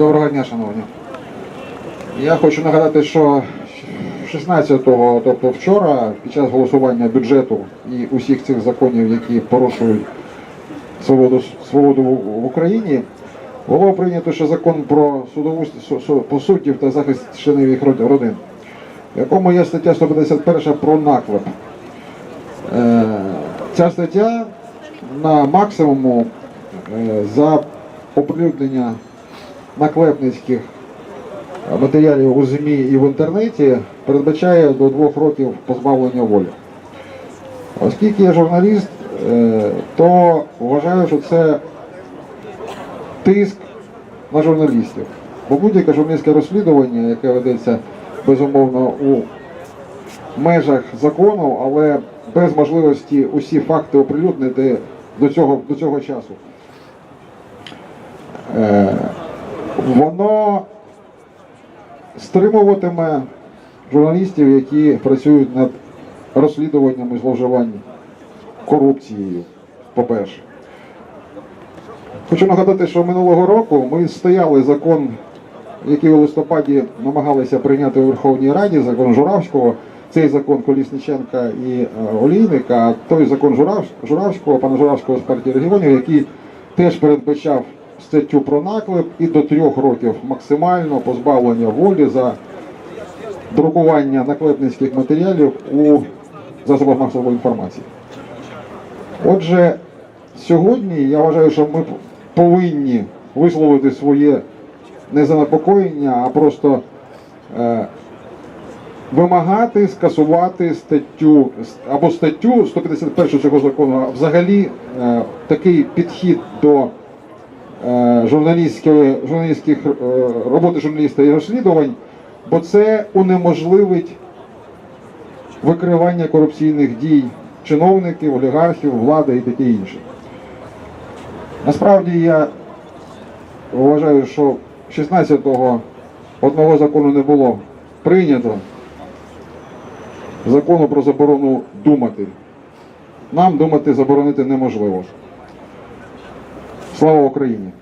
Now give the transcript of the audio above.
Доброго дня, шановні. Я хочу нагадати, що 16-го, тобто вчора, під час голосування бюджету і усіх цих законів, які порушують свободу, свободу в Україні, було прийнято ще закон про судову су- су- по суддів та захист членів їх родин, в якому є стаття 151 про наклеп. Е, Ця стаття на максимуму е, за оприлюднення наклепницьких матеріалів у ЗМІ і в інтернеті передбачає до двох років позбавлення волі. Оскільки я журналіст, е, то вважаю, що це тиск на журналістів. Бо будь-яке журналістське розслідування, яке ведеться безумовно у межах закону, але без можливості усі факти оприлюднити до цього, до цього часу. Воно стримуватиме журналістів, які працюють над розслідуваннями зловживань корупцією, по-перше. Хочу нагадати, що минулого року ми стояли закон, який у листопаді намагалися прийняти у Верховній Раді, закон Журавського. Цей закон Колісниченка і е, Олійника, той закон Журавського, пана Журавського з партії регіонів, який теж передбачав статтю про наклеп і до трьох років максимально позбавлення волі за друкування наклепницьких матеріалів у засобах масової інформації. Отже, сьогодні я вважаю, що ми повинні висловити своє не занепокоєння, а просто е, вимагати скасувати статтю або статтю 151 цього закону, а взагалі е, такий підхід до журналістських е, роботи журналіста і розслідувань, бо це унеможливить викривання корупційних дій чиновників, олігархів, влади і таке інше. Насправді я вважаю, що 16-го одного закону не було прийнято. Закону про заборону думати. Нам думати заборонити неможливо. Слава Україні!